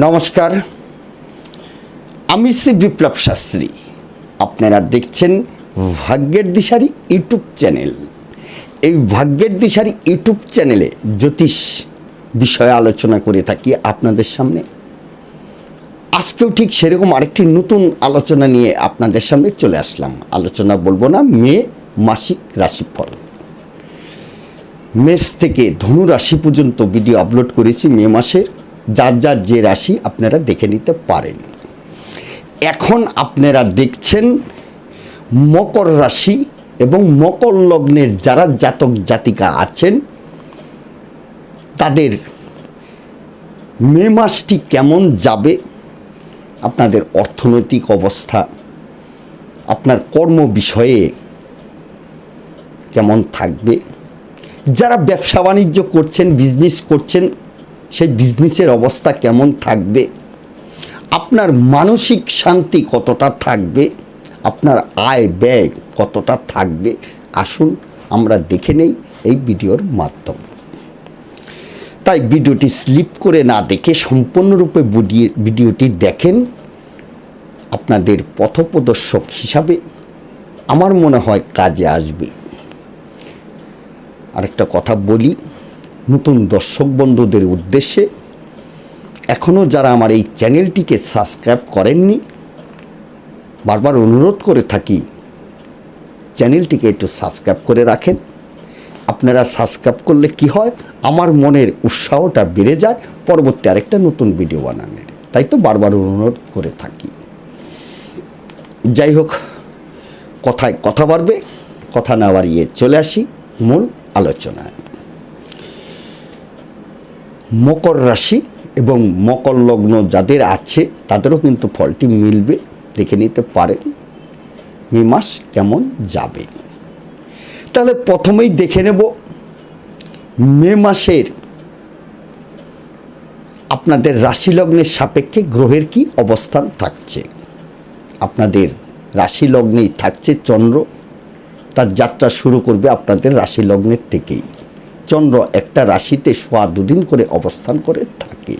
নমস্কার। আমি শ্রী বিপ্লব শাস্ত্রী। আপনারা দেখছেন ভাগ্যের দিশারি ইউটিউব চ্যানেল। এই ভাগ্যের দিশারি ইউটিউব চ্যানেলে জ্যোতিষ বিষয়ে আলোচনা করে থাকি আপনাদের সামনে। আজকেও ঠিক সেরকম আরেকটি নতুন আলোচনা নিয়ে আপনাদের সামনে চলে আসলাম। আলোচনা বলব না, মে মাসিক রাশিফল। মেষ থেকে ধনু রাশি পর্যন্ত ভিডিও আপলোড করেছি মে মাসের। যার যার যে রাশি আপনারা দেখে নিতে পারেন। এখন আপনারা দেখছেন মকর রাশি এবং মকর লগ্নের যারা জাতক জাতিকা আছেন, তাদের মে মাসটি কেমন যাবে, আপনাদের অর্থনৈতিক অবস্থা, আপনার কর্ম বিষয়ে কেমন থাকবে, যারা ব্যবসা বাণিজ্য করছেন বিজনেস করছেন সেই বিজনেসের অবস্থা কেমন থাকবে? আপনার মানসিক শান্তি কতটা থাকবে? আপনার আয় ব্যয় কতটা থাকবে? আসুন আমরা দেখে নেই এই ভিডিওর মাধ্যমে। তাই ভিডিওটি স্লিপ করে না দেখে সম্পূর্ণরূপে ভিডিওটি দেখেন। আপনাদের পথপ্রদর্শক হিসাবে আমার মনে হয় কাজে আসবে। আরেকটা কথা বলি। নতুন দর্শক বন্ধুদের উদ্দেশ্যে এখনও যারা আমার এই চ্যানেলটিকে সাবস্ক্রাইব করেননি, বারবার অনুরোধ করে থাকি চ্যানেলটিকে একটু সাবস্ক্রাইব করে রাখেন। আপনারা সাবস্ক্রাইব করলে কি হয়? আমার মনের উৎসাহটা বেড়ে যায়। পরবর্তী আরেকটা নতুন ভিডিও বানানোর। তাই তো বারবার অনুরোধ করে থাকি। যাই হোক, কথায় কথা বাড়বে, কথা না বাড়িয়ে চলে আসি মূল আলোচনায়। মকর রাশি এবং মকর লগ্ন যাদের আছে, তাদেরও কিন্তু ফলটি মিলবে, দেখে নিতে পারেন। মে মাস কেমন যাবে? তাহলে প্রথমেই দেখে নেব, মে মাসের আপনাদের রাশি লগ্নের সাপেক্ষে গ্রহের কি অবস্থান থাকছে? আপনাদের রাশি লগ্নেই থাকছে চন্দ্র, তার যাত্রা শুরু করবে আপনাদের রাশি লগ্নের থেকেই। চন্দ্র একটা রাশিতে সোয়া দুদিন করে অবস্থান করে থাকে।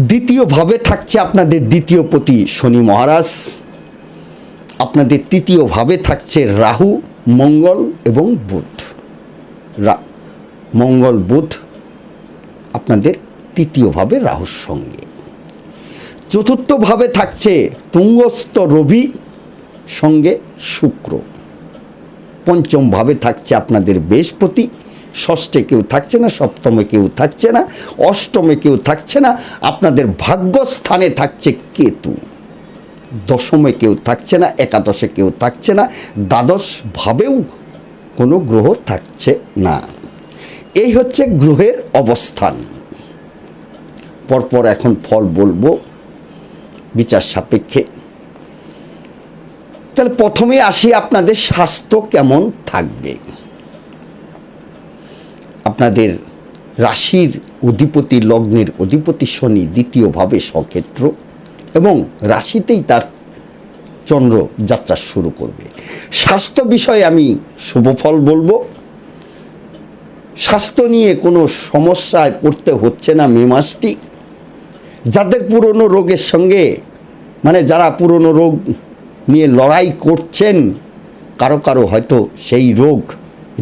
দ্বিতীয়ভাবে থাকছে আপনাদের দ্বিতীয় পতি শনি মহারাজ। আপনাদের তৃতীয়ভাবে থাকছে রাহু, মঙ্গল এবং বুধ। মঙ্গল, বুধ আপনাদের তৃতীয়ভাবে রাহুর সঙ্গে। চতুর্থভাবে থাকছে তুঙ্গস্থ রবি সঙ্গে শুক্র। পঞ্চমভাবে থাকছে আপনাদের বৃহস্পতি, ষষ্ঠে কেউ থাকছে না, সপ্তমে কেউ থাকছে না, অষ্টমে কেউ থাকছে না, আপনাদের ভাগ্যস্থানে থাকছে কেতু। দশমে কেউ থাকছে না, একাদশে কেউ থাকছে না, দ্বাদশভাবেও কোনো গ্রহ থাকছে না। এই হচ্ছে গ্রহের অবস্থান। পরপর এখন ফল বলব, বিচার সাপেক্ষে তাহলে প্রথমে আসি আপনাদের স্বাস্থ্য কেমন থাকবে। আপনাদের রাশির অধিপতি, লগ্নের অধিপতি শনি দ্বিতীয়ভাবে সক্ষেত্র এবং রাশিতেই তার চন্দ্র যাত্রা শুরু করবে। স্বাস্থ্য বিষয়ে আমি শুভফল বলব। স্বাস্থ্য নিয়ে কোনো সমস্যায় পড়তে হচ্ছে না মে মাসটি। যাদের পুরনো রোগের সঙ্গে মানে যারা পুরনো রোগ নিয়ে লড়াই করছেন, কারও কারও হয়তো সেই রোগ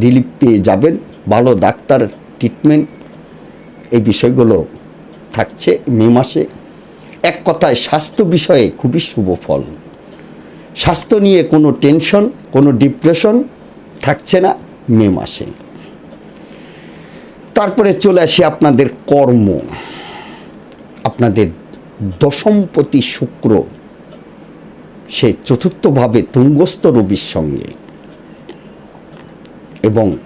রিলিফ পেয়ে যাবেন, ভালো ডাক্তার ট্রিটমেন্ট এই বিষয়গুলো থাকছে মে মাসে। এক কথায় স্বাস্থ্য বিষয়ে খুবই শুভ ফল। স্বাস্থ্য নিয়ে কোনো টেনশন কোনো ডিপ্রেশন থাকছে না মে মাসে। তারপরে চলে আসি আপনাদের কর্ম। আপনাদের দশমপতি শুক্র সে চতুর্থভাবে তুঙ্গস্থ রবির সঙ্গে। এবং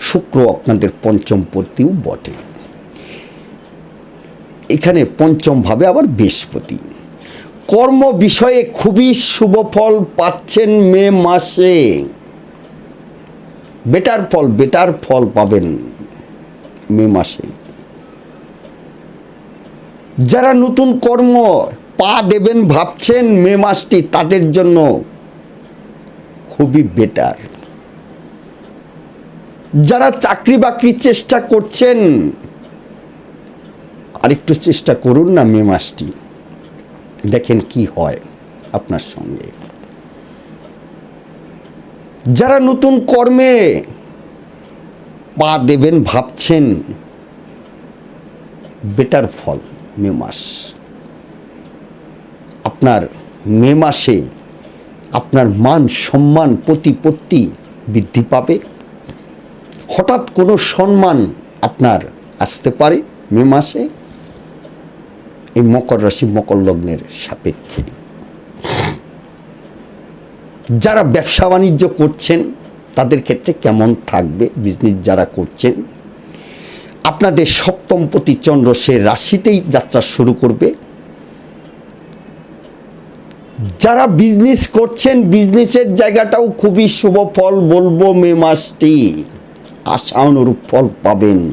শুক্র আপনাদের পঞ্চম পঞ্চমপতিও বটে। এখানে পঞ্চমভাবে আবার বৃহস্পতি। কর্ম বিষয়ে খুবই শুভ ফল পাচ্ছেন মে মাসে। বেটার ফল বেটার ফল পাবেন মে মাসে। যারা নতুন কর্ম পা দেবেন ভাবছেন মে মাসটি তাদের জন্য খুবই বেটার যারা চাকরি বাকরির চেষ্টা করছেন, আরেকটু চেষ্টা করুন না মে মাসটি। দেখেন কি হয় আপনার সঙ্গে। যারা নতুন কর্মে পা দেবেন ভাবছেন বেটার ফল মে মাস। আপনার মে মাসে আপনার মান, সম্মান, প্রতিপত্তি বৃদ্ধি পাবে। হঠাৎ কোনো সম্মান আপনার আসতে পারে মে মাসে। এই মকর রাশি, মকর লগ্নের সাপেক্ষে। যারা ব্যবসা বাণিজ্য করছেন, তাদের ক্ষেত্রে কেমন থাকবে? বিজনেস যারা করছেন, আপনাদের সপ্তমপতি চন্দ্র সে রাশিতেই যাত্রা শুরু করবে। যারা বিজনেস করছেন বিজনেসের জায়গাটাও খুবই শুভ ফল বলব মে মাসটি। আশা অনুরূপ ফল পাবেন।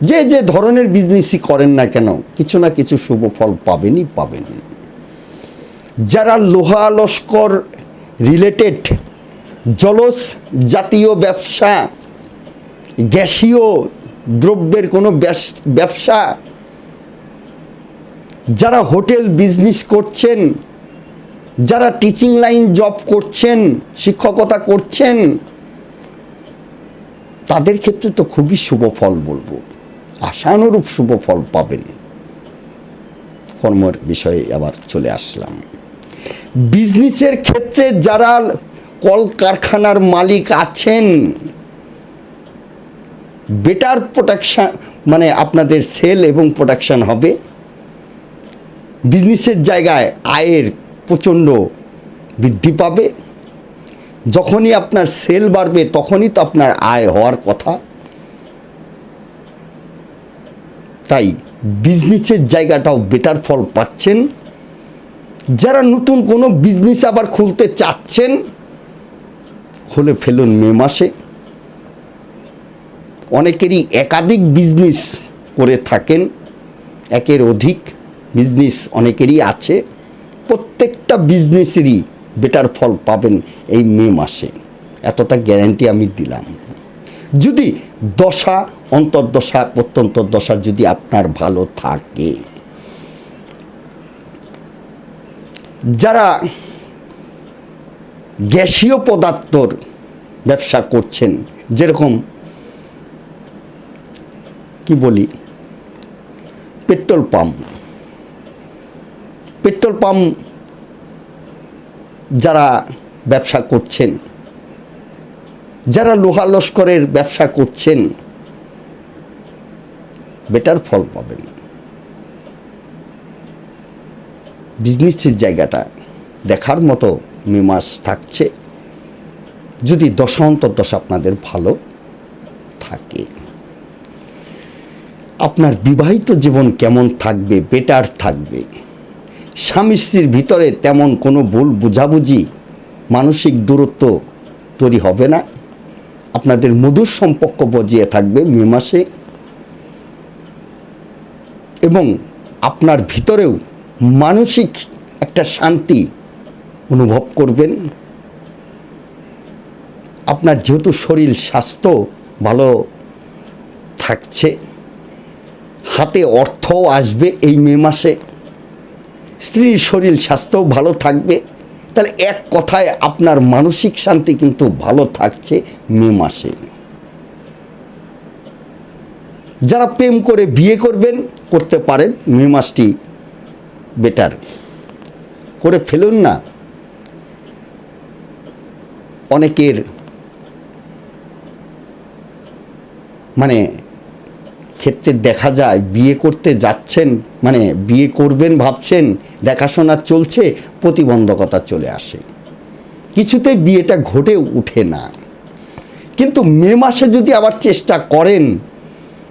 যে যে ধরনের বিজনেসই করেন না কেন, কিছু না কিছু শুভ ফল পাবেনই পাবেন। যারা লোহা লস্কর রিলেটেড জলস জাতীয় ব্যবসা, গ্যাসীয় দ্রব্যের কোনো ব্যবসা যারা হোটেল বিজনেস করছেন, যারা টিচিং লাইন জব করছেন, শিক্ষকতা করছেন, তাদের ক্ষেত্রে তো খুবই শুভ ফল বলব। আশানুরূপ শুভ ফল পাবেন। কর্মের বিষয়ে আবার চলে আসলাম। বিজনেসের ক্ষেত্রে যারা কলকারখানার মালিক আছেন বেটার প্রোডাকশান মানে আপনাদের সেল এবং প্রোডাকশান হবে। বিজনেসের জায়গায় আয়ের প্রচণ্ড বৃদ্ধি পাবে। যখনই আপনার সেল বাড়বে, তখনই তো আপনার আয় হওয়ার কথা। তাই বিজনেসের জায়গাটাও বেটার ফল পাচ্ছেন। যারা নতুন কোনো বিজনেস আবার খুলতে চাচ্ছেন খুলে ফেলুন মে মাসে। অনেকেরই একাধিক বিজনেস করে থাকেন, একের অধিক। বিজনেস অনেকেরই আছে, প্রত্যেকটা বিজনেসেরই বেটার ফল পাবেন এই মে মাসে। এতটা গ্যারান্টি আমি দিলাম। যদি দশা, অন্তর্দশা প্রত্যন্ত দশা যদি আপনার ভালো থাকে। যারা গ্যাসীয় পদার্থর ব্যবসা করছেন, যেরকম কি বলি? Petrol pump. পেট্রোল পাম্প যারা ব্যবসা করছেন, যারা লোহা লস্করের ব্যবসা করছেন, বেটার ফল পাবেন। বিজনেসের জায়গাটা দেখার মতো মে মাস থাকছে। যদি দশা আপনাদের ভালো থাকে। আপনার বিবাহিত জীবন কেমন থাকবে, বেটার থাকবে? স্বামী স্ত্রীর ভিতরে তেমন কোনো ভুল বুঝাবুঝি, মানসিক দূরত্ব তৈরি হবে না। আপনাদের মধুর সম্পর্ক বজিয়ে থাকবে মে মাসে। এবং আপনার ভিতরেও মানসিক একটা শান্তি অনুভব করবেন। আপনার যেহেতু শরীর, স্বাস্থ্য ভালো থাকছে, হাতে অর্থও আসবে এই মে মাসে। স্ত্রীর শরীর, স্বাস্থ্যও ভালো থাকবে। তাহলে এক কথায় আপনার মানসিক শান্তি কিন্তু ভালো থাকছে মে মাসে। যারা প্রেম করে বিয়ে করবেন, করতে পারেন, মে মাসটি বেটার করে ফেলুন না। অনেকের মানে ক্ষেত্রে দেখা যায়, বিয়ে করতে যাচ্ছেন মানে বিয়ে করবেন ভাবছেন, দেখাশোনা চলছে, প্রতিবন্ধকতা চলে আসে। কিছুতে বিয়েটা ঘটে উঠে না। কিন্তু মে মাসে যদি আবার চেষ্টা করেন,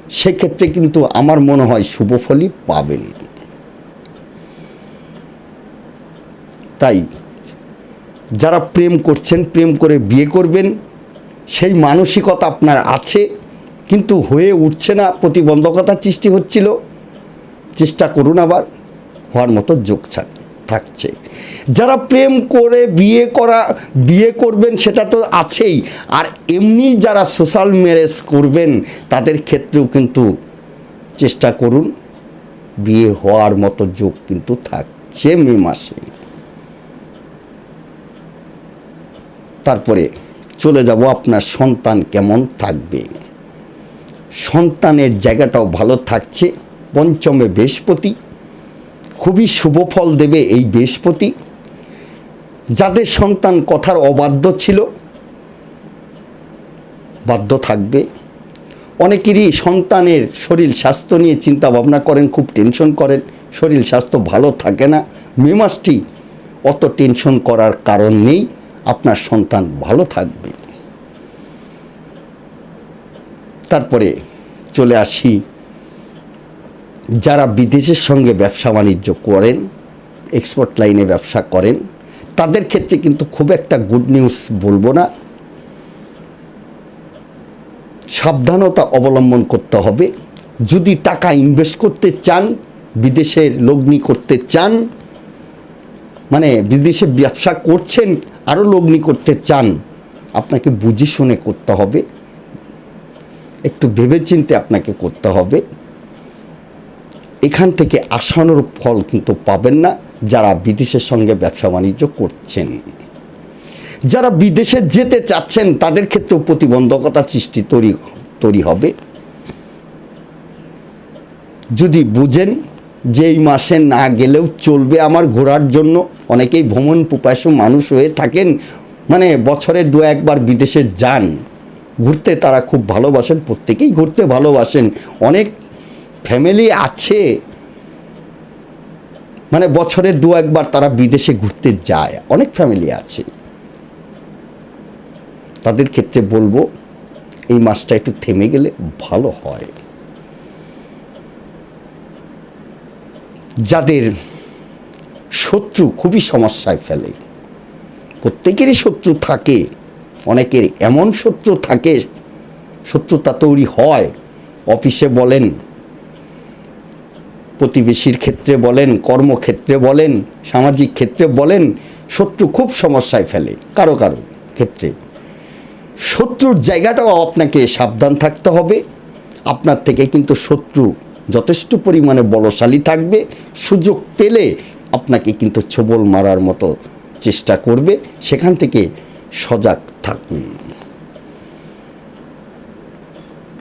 সেক্ষেত্রে কিন্তু আমার মনে হয় শুভফলই পাবেন। তাই যারা প্রেম করছেন, প্রেম করে বিয়ে করবেন, সেই মানসিকতা আপনার আছে। কিন্তু হয়ে উঠছে না, প্রতিবন্ধকতা সৃষ্টি হচ্ছিল। চেষ্টা করুন আবার, হওয়ার মতো যোগ থাক- থাকছে। যারা প্রেম করে বিয়ে করা, বিয়ে করবেন সেটা তো আছেই। আর এমনি যারা সোশ্যাল ম্যারেজ করবেন, তাদের ক্ষেত্রেও কিন্তু চেষ্টা করুন, বিয়ে হওয়ার মতো যোগ কিন্তু থাকছে মে মাসে। তারপরে চলে যাব, আপনার সন্তান কেমন থাকবে? সন্তানের জায়গাটাও ভালো থাকছে। পঞ্চমে বৃহস্পতি, খুবই শুভ ফল দেবে এই বৃহস্পতি। যাদের সন্তান কথার অবাধ্য ছিল, বাধ্য থাকবে। অনেকেরই সন্তানের শরীর স্বাস্থ্য নিয়ে চিন্তা ভাবনা করেন, খুব টেনশন করেন। শরীর স্বাস্থ্য ভালো থাকে না। মে মাসটি অত টেনশন করার কারণ নেই। আপনার সন্তান ভালো থাকবে। তারপরে চলে আসি। যারা বিদেশের সঙ্গে ব্যবসা বাণিজ্য করেন এক্সপোর্ট লাইনে ব্যবসা করেন, তাদের ক্ষেত্রে কিন্তু খুব একটা গুড নিউজ বলব না। সাবধানতা অবলম্বন করতে হবে। যদি টাকা ইনভেস্ট করতে চান, বিদেশে লগ্নি করতে চান মানে বিদেশে ব্যবসা করছেন আরও লগ্নি করতে চান, আপনাকে বুঝে শুনে করতে হবে। একটু ভেবেচিন্তে আপনাকে করতে হবে। এখান থেকে আশানুরূপ ফল কিন্তু পাবেন না যারা বিদেশের সঙ্গে ব্যবসা বাণিজ্য করছেন। যারা বিদেশে যেতে চাচ্ছেন, তাদের ক্ষেত্রেও প্রতিবন্ধকতা সৃষ্টি তৈরি তৈরি হবে। যদি বুঝেন যে এই মাসে না গেলেও চলবে আমার ঘোরার জন্য, অনেকেই ভ্রমণ পিপাসু মানুষ হয়ে থাকেন মানে বছরে দু একবার বিদেশে যান। ঘুরতে তারা খুব ভালোবাসেন, প্রত্যেকেই ঘুরতে ভালোবাসেন। অনেক ফ্যামিলি আছে মানে বছরে দু একবার তারা বিদেশে ঘুরতে যায়। অনেক ফ্যামিলি আছে। তাদের ক্ষেত্রে বলব, এই মাসটা একটু থেমে গেলে ভালো হয়। যাদের শত্রু খুবই সমস্যায় ফেলে, প্রত্যেকেরই শত্রু থাকে। অনেকের এমন শত্রু থাকে, শত্রুতা তৈরি হয়। অফিসে বলেন, প্রতিবেশীর ক্ষেত্রে বলেন, কর্মক্ষেত্রে বলেন, সামাজিক ক্ষেত্রে বলেন, শত্রু খুব সমস্যায় ফেলে, কারও কারও ক্ষেত্রে। শত্রুর জায়গাটাও আপনাকে সাবধান থাকতে হবে। আপনার থেকে কিন্তু শত্রু যথেষ্ট পরিমাণে বলশালী থাকবে, সুযোগ পেলে আপনাকে কিন্তু ছবল মারার মতো চেষ্টা করবে। সেখান থেকে সজাগ থাকুন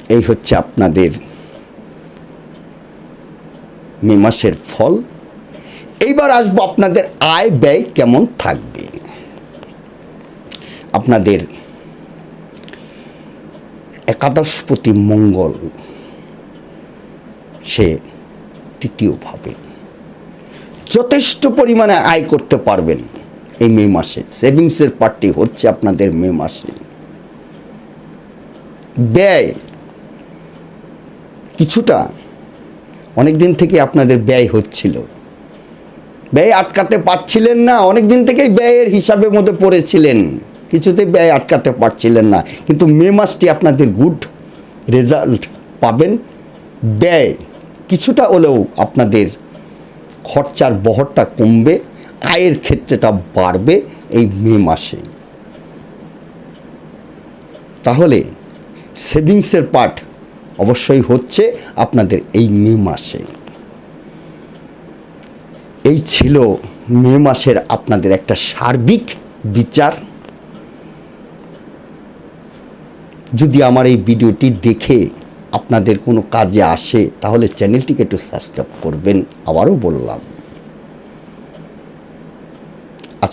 এই হচ্ছে আপনাদের মে মাসের ফল। এইবার আসব আপনাদের আয় ব্যয় কেমন থাকবে। আপনাদের একাদশপতি মঙ্গল, সে তৃতীয়ভাবে। যথেষ্ট পরিমাণে আয় করতে পারবেন। এই মে মাসে। সেভিংসের পার্টি হচ্ছে আপনাদের মে মাসে। ব্যয় কিছুটা অনেক দিন থেকে আপনাদের ব্যয় হচ্ছিল। ব্যয় আটকাতে পারছিলেন না অনেক দিন থেকেই ব্যয়ের হিসাবের মধ্যে পড়েছিলেন। কিছুতে ব্যয় আটকাতে পারছিলেন না। কিন্তু মে মাসটি আপনাদের গুড রেজাল্ট পাবেন। ব্যয় কিছুটা হলেও আপনাদের খরচার বহরটা কমবে। আয়ের ক্ষেত্রেটা বাড়বে এই মে মাসে। তাহলে সেভিংসের পার্ট অবশ্যই হচ্ছে আপনাদের এই মে মাসে। এই ছিল মে মাসের আপনাদের একটা সার্বিক বিচার। যদি আমার এই ভিডিওটি দেখে আপনাদের কোনো কাজে আসে, তাহলে চ্যানেলটিকে একটু সাবস্ক্রাইব করবেন, আবারও বললাম।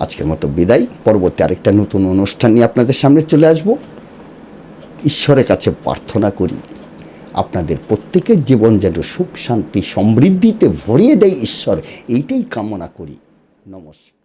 আজকের মতো বিদায়। পরবর্তী আরেকটা নতুন অনুষ্ঠান নিয়ে আপনাদের সামনে চলে আসব। ঈশ্বরের কাছে প্রার্থনা করি, আপনাদের প্রত্যেকের জীবন যেন সুখ, শান্তি, সমৃদ্ধিতে ভরিয়ে দেয় ঈশ্বর। এইটাই কামনা করি। নমস্কার।